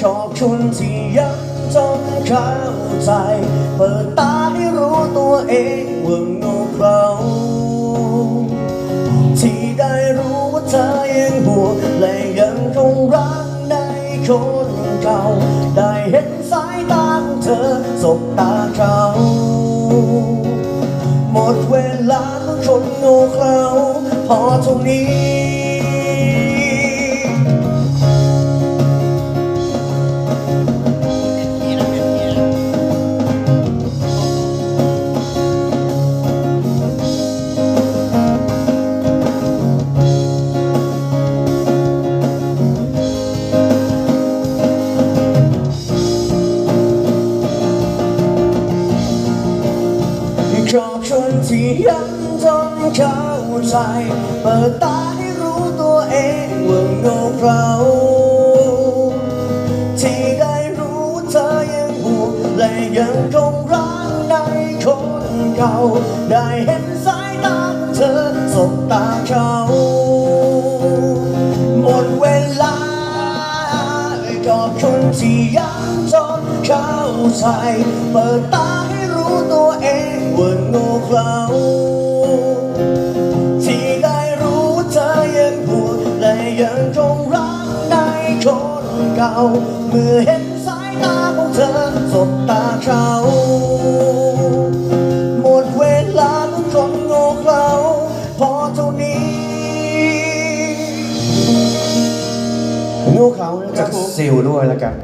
ชอบคนที่ยังจนเข้าใจ เปิดตาให้รู้ตัวเองว่าโง่เขลาที่ได้รู้ว่าเธอยังห่วงและยังคงรักในคนเก่า ได้เห็นสายตาของเธอสบตาเขาหมดเวลาของคนโง่เขลาพอเท่านี้ ชอบชนที่ยังจนเข้าใจ เปิดตาให้รู้ตัวเองว่าโง่เขลาที่ได้รู้เธอยังห่วงและยังคงรักในคนเก่า ได้เห็นสายตาเธอสบตาเขาหมดเวลากับคนที่ยังจนเข้าใจ เปิดตา ยังคงรักในคนเก่า เมื่อเห็นสายตาของเธอสบตาเขาหมดเวลาของคนโง่เขลาพอเท่านี้งูเขาจากซิลด้วยแล้วกัน